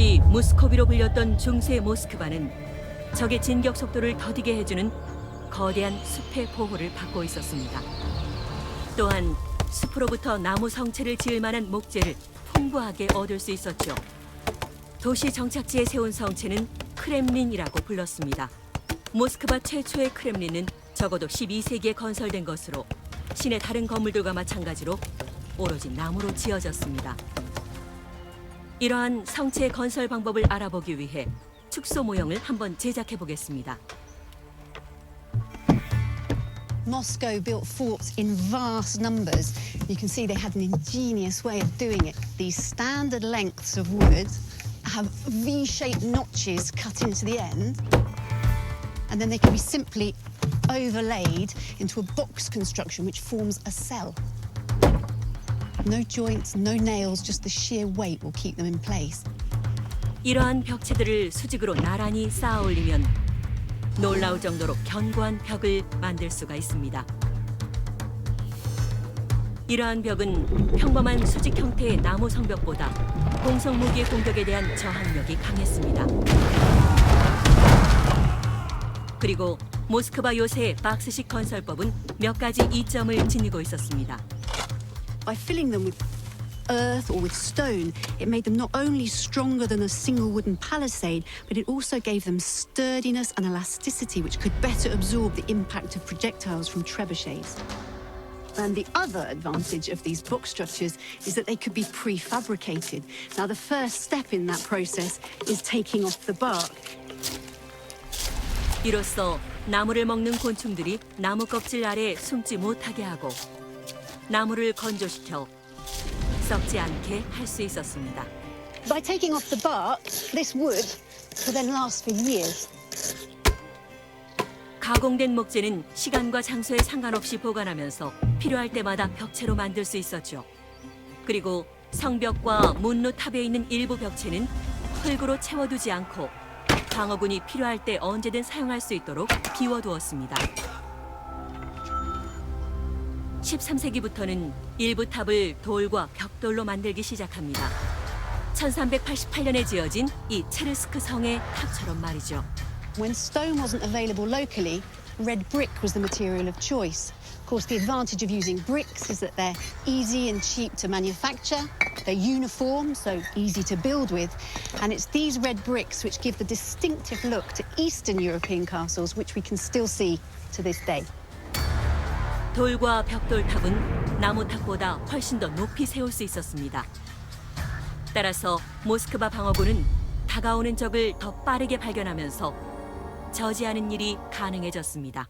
당시 무스코비로 불렸던 중세 모스크바는 적의 진격 속도를 더디게 해주는 거대한 숲의 보호를 받고 있었습니다. 또한 숲으로부터 나무 성체를 지을 만한 목재를 풍부하게 얻을 수 있었죠. 도시 정착지에 세운 성체는 크렘린이라고 불렀습니다. 모스크바 최초의 크렘린은 적어도 12세기에 건설된 것으로 시내 다른 건물들과 마찬가지로 오로지 나무로 지어졌습니다. 이러한 성체 건설 방법을 알아보기 위해 축소 모형을 한번 제작해 보겠습니다. Moscow built forts in vast numbers. You can see they had an ingenious way of doing it. These standard lengths of wood have V shaped notches cut into the end, and then they can be simply overlaid into a box construction which forms a cell. No joints, no nails, just the sheer weight will keep them in place. 이러한 벽체들을 수직으로 나란히 쌓아 올리면 놀라울 정도로 견고한 벽을 만들 수가 있습니다. 이러한 벽은 평범한 수직 형태의 나무 성벽보다 공성 무기의 공격에 대한 저항력이 강했습니다. 그리고 모스크바 요새의 박스식 건설법은 몇 가지 이점을 지니고 있었습니다. By filling them with earth or with stone, it made them not only stronger than a single wooden palisade, but it also gave them sturdiness and elasticity which could better absorb the impact of projectiles from trebuchets. And the other advantage of these box structures is that they could be prefabricated. Now, the first step in that process is taking off the bark. 이로써 나무를 먹는 곤충들이 나무 껍질 아래 숨지 못하게 하고 나무를 건조시켜 썩지 않게 할 수 있었습니다. By taking off the bark, this wood will then last for years. 가공된 목재는 시간과 장소에 상관없이 보관하면서 필요할 때마다 벽체로 만들 수 있었죠. 그리고 성벽과 문로 탑에 있는 일부 벽체는 흙으로 채워두지 않고 방어군이 필요할 때 언제든 사용할 수 있도록 비워두었습니다. 13세기부터는 일부 탑을 돌과 벽돌로 만들기 시작합니다. 1388년에 지어진 이 체르스크 성의 탑처럼 말이죠. When stone wasn't available locally, red brick was the material of choice. Of course, the advantage of using bricks is that they're easy and cheap to manufacture, they're uniform, so easy to build with, and it's these red bricks which give the distinctive look to Eastern European castles, which we can still see to this day. 돌과 벽돌 탑은 나무 탑보다 훨씬 더 높이 세울 수 있었습니다. 따라서 모스크바 방어군은 다가오는 적을 더 빠르게 발견하면서 저지하는 일이 가능해졌습니다.